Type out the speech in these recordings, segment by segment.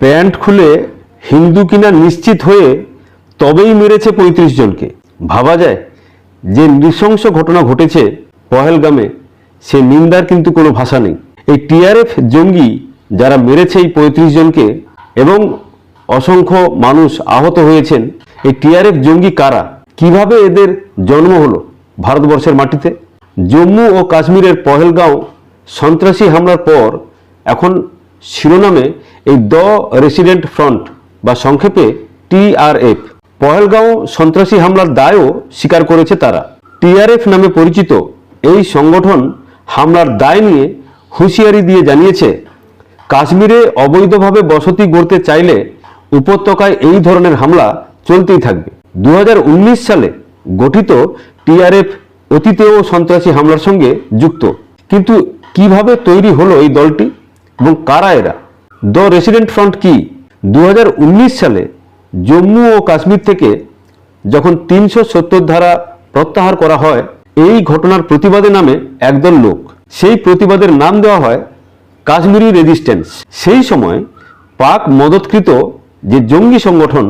Pant খুলে হিন্দু কিনা নিশ্চিত হয়ে তবেই মেরেছে পঁয়ত্রিশ জনকে। ভাবা যায়, যে নৃশংস ঘটনা ঘটেছে পহেলগামে, সে নিন্দার কিন্তু কোনো ভাষা নেই। এই টিআরএফ জঙ্গি যারা মেরেছে এই পঁয়ত্রিশ জনকে এবং অসংখ্য মানুষ আহত হয়েছেন, এই টিআরএফ জঙ্গি কারা? কীভাবে এদের জন্ম হলো ভারতবর্ষের মাটিতে? জম্মু ও কাশ্মীরের পহেলগাঁও সন্ত্রাসী হামলার পর এখন শিরোনামে এই দ রেসিডেন্ট ফ্রন্ট বা সংক্ষেপে টিআরএফ পহেলগাঁও সন্ত্রাসী হামলার দায়ও স্বীকার করেছে তারা। টিআরএফ নামে পরিচিত এই সংগঠন হামলার দায় নিয়ে হুঁশিয়ারি দিয়ে জানিয়েছে, কাশ্মীরে অবৈধভাবে বসতি গড়তে চাইলে উপত্যকায় এই ধরনের হামলা চলতেই থাকবে। দু হাজার উনিশ সালে গঠিত টিআরএফ অতীতেও সন্ত্রাসী হামলার সঙ্গে যুক্ত। কিন্তু কীভাবে তৈরি হলো এই দলটি? এবং কারা এরা? দ্য রেসিডেন্ট ফ্রন্ট কি? দু হাজার উনিশ সালে জম্মু ও কাশ্মীর থেকে যখন তিনশো সত্তর ধারা প্রত্যাহার করা হয়, এই ঘটনার প্রতিবাদে নামে একদল লোক। সেই প্রতিবাদের নাম দেওয়া হয় কাশ্মীরি রেজিস্ট্যান্স সেই সময় পাক মদতকৃত যে জঙ্গি সংগঠন,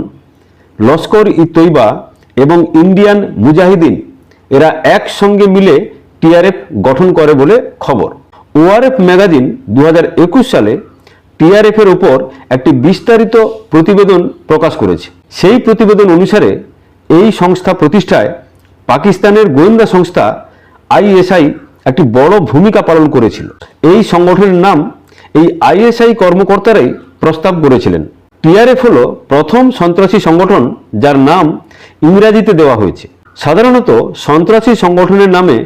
লস্কর ই তৈবা এবং ইন্ডিয়ান মুজাহিদিন, এরা একসঙ্গে মিলে টিআরএফ গঠন করে বলে খবর। ওআরএফ ম্যাগাজিন দু হাজার একুশ সালে টিআরএফ এর উপর একটি বিস্তারিত প্রতিবেদন প্রকাশ করেছে। সেই প্রতিবেদন অনুসারে এই সংস্থা প্রতিষ্ঠায় পাকিস্তানের গোয়েন্দা সংস্থা আইএসআই একটি বড় ভূমিকা পালন করেছিল। এই সংগঠনের নাম এই আইএসআই কর্মকর্তারাই প্রস্তাব করেছিলেন। টিআরএফ হল প্রথম সন্ত্রাসী সংগঠন যার নাম ইংরাজিতে দেওয়া হয়েছে। সাধারণত সন্ত্রাসী সংগঠনের নামে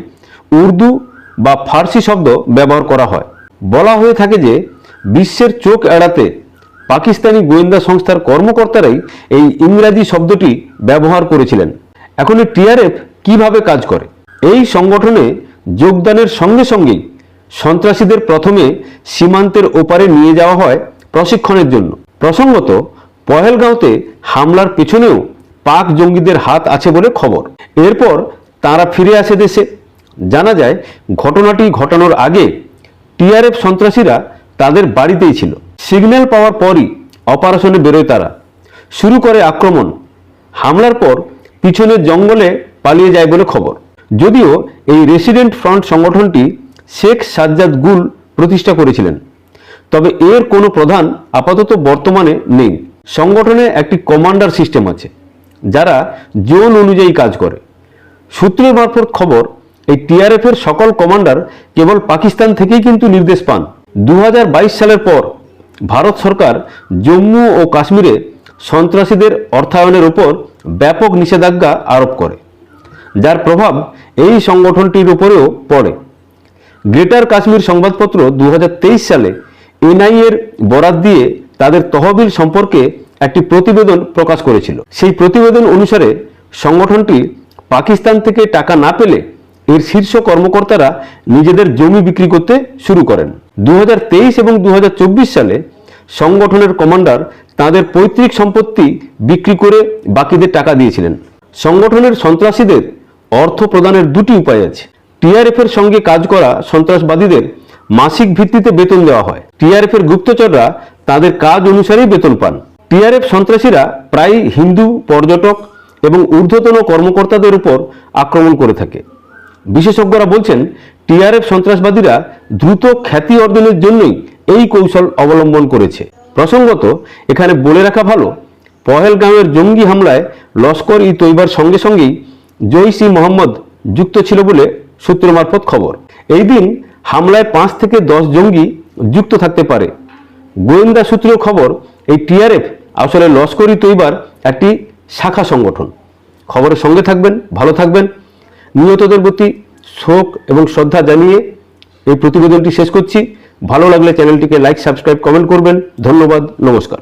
উর্দু বা ফার্সি শব্দ ব্যবহার করা হয়। বলা হয়ে থাকে যে, বিশ্বের চোখ এড়াতে পাকিস্তানি গোয়েন্দা সংস্থার কর্মকর্তারাই এই ইংরাজি শব্দটি ব্যবহার করেছিলেন। এখন এই টিআরএফ কীভাবে কাজ করে? এই সংগঠনে যোগদানের সঙ্গে সঙ্গেই সন্ত্রাসীদের প্রথমে সীমান্তের ওপারে নিয়ে যাওয়া হয় প্রশিক্ষণের জন্য। প্রসঙ্গত, পহেলগাঁওতে হামলার পেছনেও পাক জঙ্গিদের হাত আছে বলে খবর। এরপর তারা ফিরে আসে দেশে। জানা যায়, ঘটনাটি ঘটানোর আগে টিআরএফ সন্ত্রাসীরা তাদের বাড়িতেই ছিল। সিগন্যাল পাওয়ার পরই অপারেশনে বেরোয় তারা। শুরু করে আক্রমণ। হামলার পর পিছনের জঙ্গলে পালিয়ে যায় বলে খবর। যদিও এই রেসিডেন্ট ফ্রন্ট সংগঠনটি শেখ সাজ্জাদ গুল প্রতিষ্ঠা করেছিলেন। তবে এর কোনো প্রধান আপাতত বর্তমানে নেই। সংগঠনে একটি কমান্ডার সিস্টেম আছে, যারা জোন অনুযায়ী কাজ করে। সূত্রের মারফত খবর এই টিআরএফ এর সকল কমান্ডার কেবল পাকিস্তান থেকেই কিন্তু নির্দেশ পান। দু হাজার বাইশ সালের পর ভারত সরকার জম্মু ও কাশ্মীরে সন্ত্রাসীদের অর্থায়নের উপর ব্যাপক নিষেধাজ্ঞা আরোপ করে, যার প্রভাব এই সংগঠনটির উপরেও পড়ে। গ্রেটার কাশ্মীর সংবাদপত্র দু হাজার তেইশ সালে এনআই এর বরাত দিয়ে তাদের তহবিল সম্পর্কে একটি প্রতিবেদন প্রকাশ করেছিল। সেই প্রতিবেদন অনুসারে সংগঠনটি পাকিস্তান থেকে টাকা না পেলে এর শীর্ষ কর্মকর্তারা নিজেদের জমি বিক্রি করতে শুরু করেন। দু হাজার তেইশ এবং দু হাজার চব্বিশ সালে সংগঠনের কমান্ডার তাদের পৈতৃক সম্পত্তি বিক্রি করে বাকিদের টাকা দিয়েছিলেন। সংগঠনের সন্ত্রাসীদের অর্থ প্রদানের দুটি উপায় আছে। টিআরএফ এর সঙ্গে কাজ করা সন্ত্রাসবাদীদের মাসিক ভিত্তিতে বেতন দেওয়া হয়। টিআরএফ এর গুপ্তচররা তাদের কাজ অনুসারেই বেতন পান। টিআরএফ সন্ত্রাসীরা প্রায় হিন্দু, পর্যটক এবং ঊর্ধ্বতন কর্মকর্তাদের উপর আক্রমণ করে থাকে। বিশেষজ্ঞরা বলছেন, টিআরএফ সন্ত্রাসবাদীরা দ্রুত খ্যাতি অর্জনের জন্যই এই কৌশল অবলম্বন করেছে। প্রসঙ্গত, এখানে বলে রাখা ভালো পহেলগাঁওয়ের জঙ্গি হামলায় লস্কর ই তৈবার সঙ্গে সঙ্গেই জৈশ ই মোহাম্মদ যুক্ত ছিল বলে সূত্র মারফত খবর। এই দিন হামলায় পাঁচ থেকে দশ জঙ্গি যুক্ত থাকতে পারে। গোয়েন্দা সূত্রের খবর, এই টিআরএফ আসলে লস্কর ই তৈবার একটি শাখা সংগঠন। খবরের সঙ্গে থাকবেন, ভালো থাকবেন। নিহতদের প্রতি শোক এবং শ্রদ্ধা জানিয়ে এই প্রতিবেদনটি শেষ করছি। ভালো লাগলে চ্যানেলটিকে লাইক সাবস্ক্রাইব কমেন্ট করবেন। ধন্যবাদ, নমস্কার।